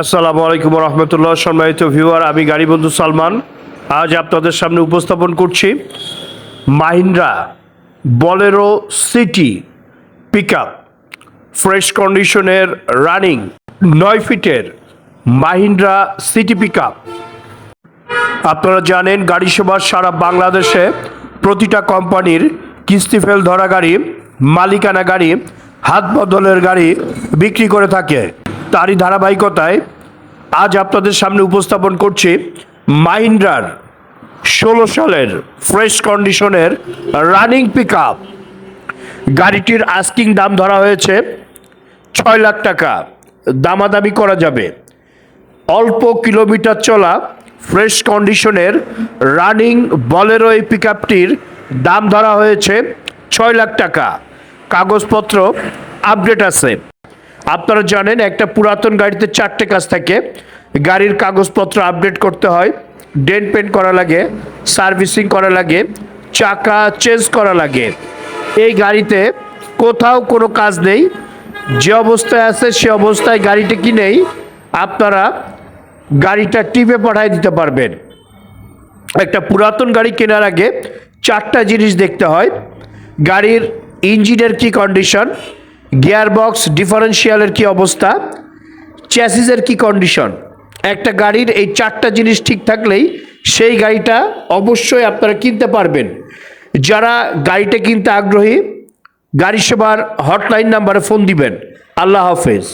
আসসালামু আলাইকুম রহমতুল্লাহ। সম্মানিত ভিউয়ার, আমি গাড়ি বন্ধু সালমান। আজ আপনাদের সামনে উপস্থাপন করছি Mahindra Bolero city pick fresh কন্ডিশনের রানিং নয় ফিটের মাহিন্দ্রা সিটি পিক আপ আপনারা জানেন, গাড়ি সেবা সারা বাংলাদেশে প্রতিটা কোম্পানির কিস্তি ফেল ধরা গাড়ি, মালিকানা গাড়ি, হাত বদলের গাড়ি বিক্রি করে থাকে। তারই ধারাবাহিকতায় আজ আপনাদের সামনে উপস্থাপন করছি মাহিন্দ্রার ষোলো সালের ফ্রেশ কন্ডিশনের রানিং পিক গাড়িটির আস্কিং দাম ধরা হয়েছে ছয় লাখ টাকা। দামাদামি করা যাবে। অল্প কিলোমিটার চলা ফ্রেশ কন্ডিশনের রানিং বলেরো এই পিক দাম ধরা হয়েছে ছয় লাখ টাকা। কাগজপত্র আপডেট আছে। আপনারা জানেন, একটা পুরাতন গাড়িতে চারটে কাজ থাকে। গাড়ির কাগজপত্র আপডেট করতে হয় ডেন্ট পেন্ট করা লাগে, সার্ভিসিং করা লাগে, চাকা চেঞ্জ করা লাগে। এই গাড়িতে কোথাও কোনো কাজ নেই, যে অবস্থায় আছে সে অবস্থায় গাড়িটা কিনেই আপনারা গাড়িটা টিপে পাঠায় দিতে পারবেন। একটা পুরাতন গাড়ি কেনার আগে চারটা জিনিস দেখতে হয়। গাড়ির ইঞ্জিনের কি কন্ডিশন গিয়ার বক্স ডিফারেন্সিয়ালের কি অবস্থা? চ্যাসিসের কি কন্ডিশন একটা গাড়ির এই চারটা জিনিস ঠিক থাকলেই সেই গাড়িটা অবশ্যই আপনারা কিনতে পারবেন। যারা গাড়িটা কিনতে আগ্রহী গাড়ি সেবার হটলাইন নাম্বারে ফোন দিবেন। আল্লাহ হাফেজ।